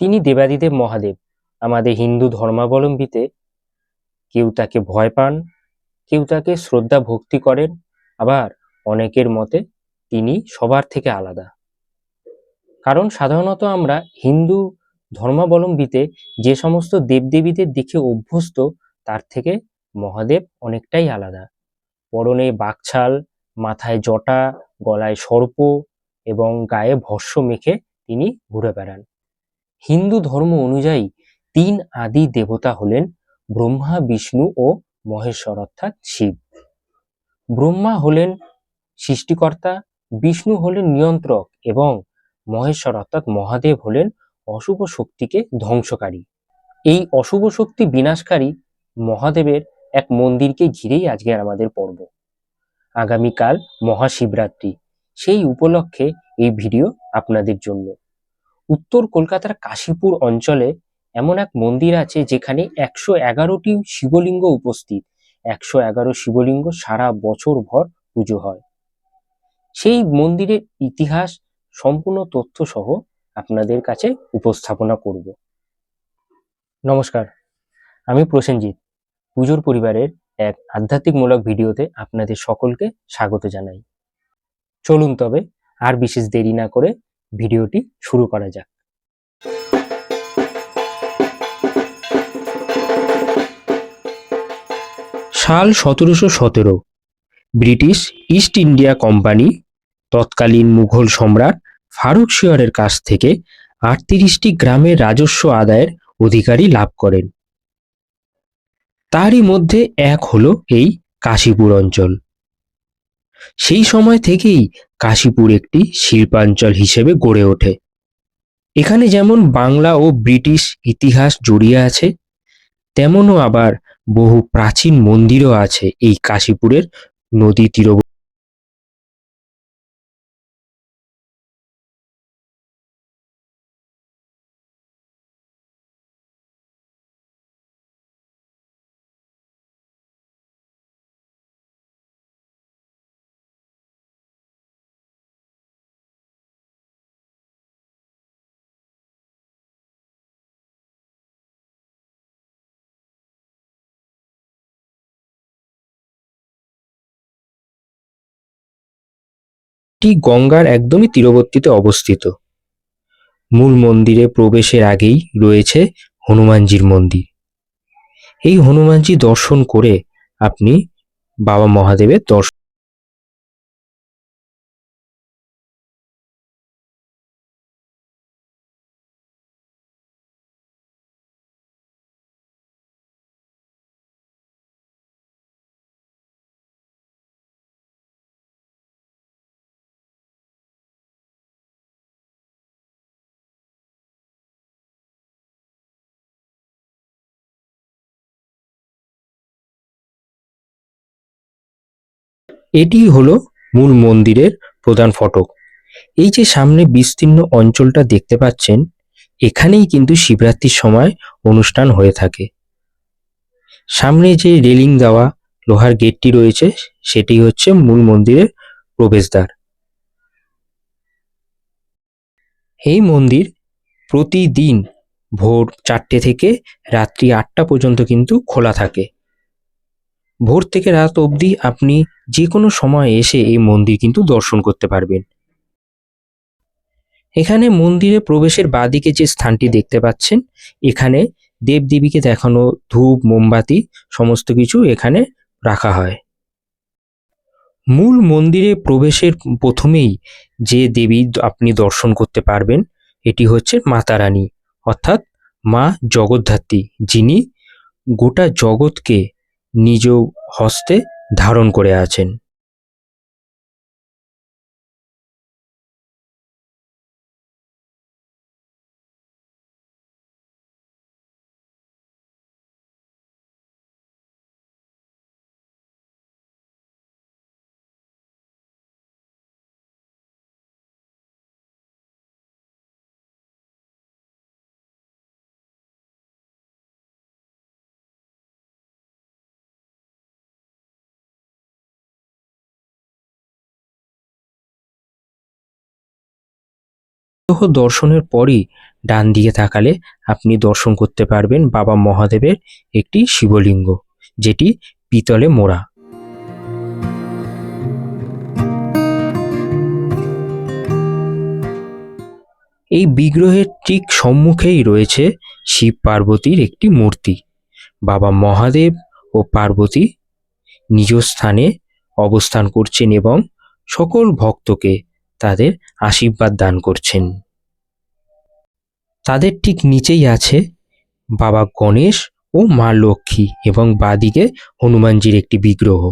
তিনি দেবাদিদেব মহাদেব, আমাদের হিন্দু ধর্মাবলম্বীতে কেউ তাকে ভয় পান, কেউ তাকে শ্রদ্ধা ভক্তি করেন, আবার অনেকের মতে তিনি সবার থেকে আলাদা। কারণ সাধারণত আমরা হিন্দু ধর্মাবলম্বীতে যে সমস্ত দেবদেবীদের দেখে অভ্যস্ত, তার থেকে মহাদেব অনেকটাই আলাদা। পরনে বাকছাল, মাথায় জটা, গলায় সর্প এবং গায়ে ভস্য মেখে তিনি ঘুরে বেড়ান। হিন্দু ধর্ম অনুযায়ী তিন আদি দেবতা হলেন ব্রহ্মা, বিষ্ণু ও মহেশ্বর, অর্থাৎ শিব। ব্রহ্মা হলেন সৃষ্টিকর্তা, বিষ্ণু হলেন নিয়ন্ত্রক এবং মহেশ্বর, অর্থাৎ মহাদেব হলেন অশুভ শক্তিকে ধ্বংসকারী। এই অশুভ শক্তি বিনাশকারী মহাদেবের এক মন্দিরকে ঘিরেই আজকে আমাদের পর্ব। আগামীকাল মহাশিবরাত্রি। সেই উপলক্ষে এই ভিডিও আপনাদের জন্য। উত্তর কলকাতার কাশীপুর অঞ্চলে এমন এক মন্দির আছে যেখানে একশো এগারোটি শিবলিঙ্গ উপস্থিত। একশো এগারো শিবলিঙ্গ সারা বছর ভর পুজো হয়। সেই মন্দিরের ইতিহাস, সম্পূর্ণ তথ্য সহ আপনাদের কাছে উপস্থাপনা করব। নমস্কার, আমি প্রসেনজিৎ। পুজোর পরিবারের এক আধ্যাত্মিকমূলক ভিডিওতে আপনাদের সকলকে স্বাগত জানাই। চলুন তবে আর বিশেষ দেরি না করে ভিডিওটি শুরু করা যাক। সাল সতেরোশো সতেরো, ব্রিটিশ ইস্ট ইন্ডিয়া কোম্পানি, তৎকালীন মুঘল সম্রাট ফারুক শিয়রের কাছ থেকে আটত্রিশটি গ্রামের রাজস্ব আদায়ের অধিকারী লাভ করেন। তারই মধ্যে এক হলো এই কাশীপুর অঞ্চল। সেই সময় থেকেই কাশীপুর একটি শিল্পাঞ্চল হিসেবে গড়ে ওঠে। এখানে যেমন বাংলা ও ব্রিটিশ ইতিহাস জড়িয়ে আছে, তেমনও আবার বহু প্রাচীন মন্দিরও আছে এই কাশীপুরের নদী তীরবর্তী এটি গঙ্গার একদমই তীরবর্তীতে অবস্থিত। মূল মন্দিরে প্রবেশের আগেই রয়েছে হনুমানজির মন্দির। এই হনুমানজি দর্শন করে আপনি বাবা মহাদেবের দর্শন এটি হলো মূল মন্দিরের প্রধান ফটক। এই যে সামনে বিস্তীর্ণ অঞ্চলটা দেখতে পাচ্ছেন, এখানেই কিন্তু শিবরাত্রির সময় অনুষ্ঠান হয়ে থাকে। সামনে যে রেলিং দেওয়া, লোহার গেটটি রয়েছে, সেটি হচ্ছে মূল মন্দিরের প্রবেশদ্বার। এই মন্দির প্রতিদিন ভোর চারটে থেকে রাত্রি আটটা পর্যন্ত কিন্তু খোলা থাকে। ভোর থেকে রাত অবধি আপনি যে কোনো সময় এসে এই মন্দির কিন্তু দর্শন করতে পারবেন। এখানে মন্দিরে প্রবেশের বাঁদিকে যে স্থানটি দেখতে পাচ্ছেন, এখানে দেবদেবীকে দেখানো ধূপ, মোমবাতি, সমস্ত কিছু এখানে রাখা হয়। মূল মন্দিরে প্রবেশের প্রথমেই যে দেবী আপনি দর্শন করতে পারবেন, এটি হচ্ছে মাতা রানী, অর্থাৎ মা জগদ্ধাত্রী, যিনি গোটা জগৎকে নিজ হস্তে ধারণ করে আছেন। দর্শনের পরই ডান দিকে তাকালে আপনি দর্শন করতে পারবেন বাবা মহাদেবের একটি শিবলিঙ্গ, যেটি পিতলে মোড়া এই বিগ্রহের ঠিক সম্মুখেই রয়েছে শিব পার্বতীর একটি মূর্তি। বাবা মহাদেব ও পার্বতী নিজ স্থানে অবস্থান করছেন এবং সকল ভক্তকে তাদের আশীর্বাদ দান করছেন। তাদের ঠিক নিচেই আছে বাবা গণেশ ও মা লক্ষ্মী এবং বাদিকে হনুমানজির একটি বিগ্রহ।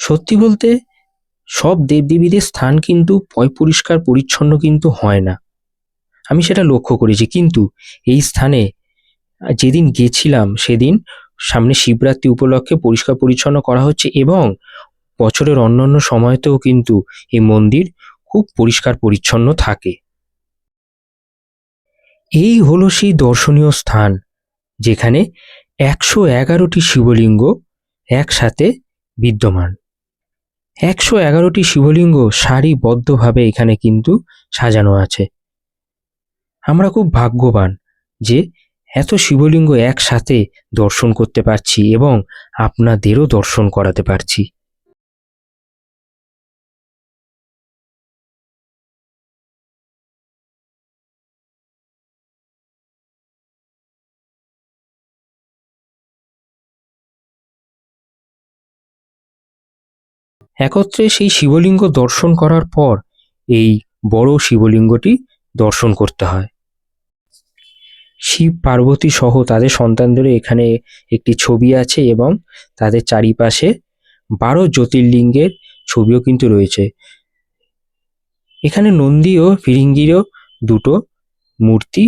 সত্যি বলতে, সব দেবদেবীদের স্থান কিন্তু পরিষ্কার পরিচ্ছন্ন কিন্তু হয় না। আমি সেটা লক্ষ্য করেছি, কিন্তু এই স্থানে যেদিন গেছিলাম সেদিন সামনে শিবরাত্রি উপলক্ষে পরিষ্কার পরিচ্ছন্ন করা হচ্ছে এবং বছরের অন্যান্য সময়তেও কিন্তু এই মন্দির খুব পরিষ্কার পরিচ্ছন্ন থাকে। এই হলো সেই দর্শনীয় স্থান, যেখানে একশো এগারোটি শিবলিঙ্গ একসাথে বিদ্যমান। একশো এগারোটি শিবলিঙ্গ সারিবদ্ধভাবে এখানে কিন্তু সাজানো আছে। আমরা খুব ভাগ্যবান যে এত শিবলিঙ্গ একসাথে দর্শন করতে পারছি এবং আপনাদেরও দর্শন করাতে পারছি। একত্রে সেই শিবলিঙ্গ দর্শন করার পর এই বড় শিবলিঙ্গটি দর্শন করতে হয়। শিব, পার্বতী সহ তাদের সন্তানদের এখানে একটি ছবি আছে এবং তাদের চারিপাশে বারো জ্যোতির্লিঙ্গের ছবিও কিন্তু রয়েছে। এখানে নন্দী ও ফিরিঙ্গিরও দুটো মূর্তি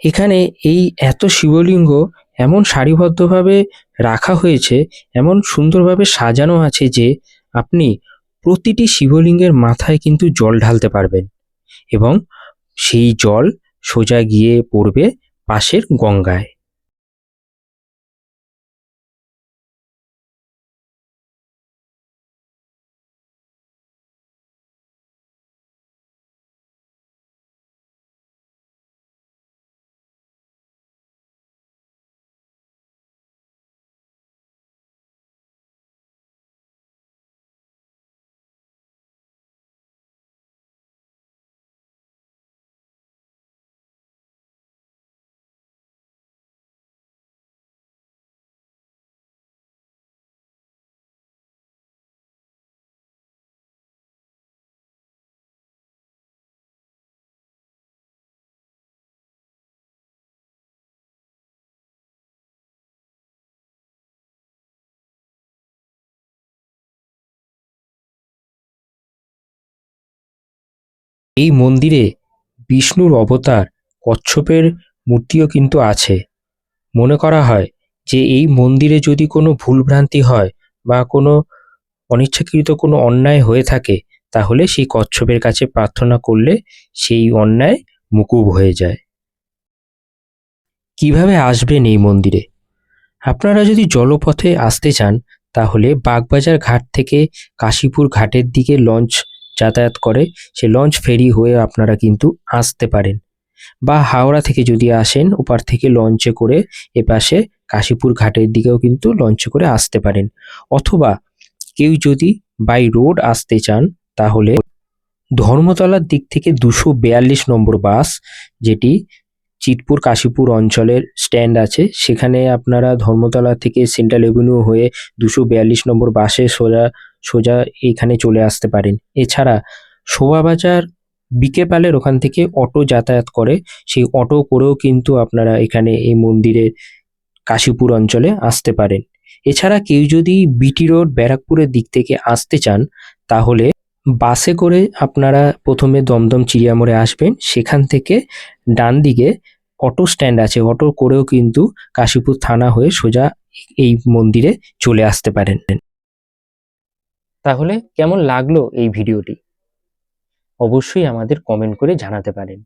এখানে এই এত শিবলিঙ্গ এমন সারিবদ্ধভাবে রাখা হয়েছে, এমন সুন্দরভাবে সাজানো আছে যে আপনি প্রতিটি শিবলিঙ্গের মাথায় কিন্তু জল ঢালতে পারবেন এবং সেই জল সোজা গিয়ে পড়বে পাশের গঙ্গায়। এই মন্দিরে বিষ্ণুর অবতার কচ্ছপের মূর্তিও কিন্তু আছে। মনে করা হয় যে এই মন্দিরে যদি কোনো ভুলভ্রান্তি হয় বা কোনো অনিচ্ছাকৃত কোনো অন্যায় হয়ে থাকে, তাহলে সেই কচ্ছপের কাছে প্রার্থনা করলে সেই অন্যায় মুকুব হয়ে যায়। কীভাবে আসবেন এই মন্দিরে? আপনারা যদি জলপথে আসতে চান, তাহলে বাগবাজার ঘাট থেকে কাশীপুর ঘাটের দিকে লঞ্চ যাতায়াত করে, সে লঞ্চ ফেরি হয়ে আপনারা কিন্তু আসতে পারেন। বা হাওড়া থেকে যদি আসেন, ওপার থেকে লঞ্চে করে এপাশে কাশীপুর ঘাটের দিকেও কিন্তু লঞ্চে করে আসতে পারেন। অথবা কেউ যদি বাই রোড আসতে চান, তাহলে ধর্মতলার দিক থেকে দুশো নম্বর বাস, যেটি চিতপুর কাশীপুর অঞ্চলের স্ট্যান্ড আছে। সেখানে আপনারা ধর্মতলা থেকে সেন্ট্রাল এভিনিউ হয়ে দুশো বিয়াল্লিশ নম্বর বাসে সোজা সোজা এখানে চলে আসতে পারেন। এছাড়া শোভাবাজার বিকে পালের ওখান থেকে অটো যাতায়াত করে। সেই অটো করেও কিন্তু আপনারা এখানে এই মন্দিরে কাশীপুর অঞ্চলে আসতে পারেন। এছাড়া কেউ যদি বিটি রোড ব্যারাকপুরের দিক থেকে আসতে চান, তাহলে বাসে করে আপনারা প্রথমে দমদম চিড়িয়ামোড়ে আসবেন। সেখান থেকে ডান দিকে অটো স্ট্যান্ড আছে। অটো করেও কিন্তু কাশীপুর থানা হয়ে সোজা এই মন্দিরে চলে আসতে পারেন। তাহলে কেমন লাগল এই ভিডিওটি? অবশ্যই আমাদের কমেন্ট করে জানাতে পারেন।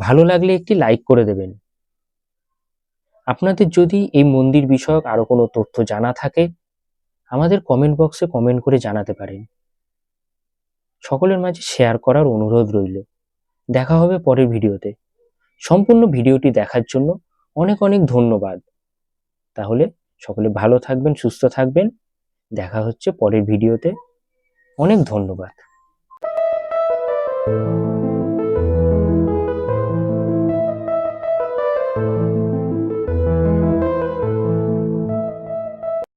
ভালো লাগলে একটি লাইক করে দেবেন। আপনাদের যদি এই মন্দির বিষয়ক আরও কোনো তথ্য জানা থাকে, আমাদের কমেন্ট বক্সে কমেন্ট করে জানাতে পারেন। সকলের মাঝে শেয়ার করার অনুরোধ রইল। দেখা হবে পরের ভিডিওতে। সম্পূর্ণ ভিডিওটি দেখার জন্য অনেক অনেক ধন্যবাদ। তাহলে সকলে ভালো থাকবেন, সুস্থ থাকবেন। দেখা হচ্ছে পরের ভিডিওতে। অনেক ধন্যবাদ।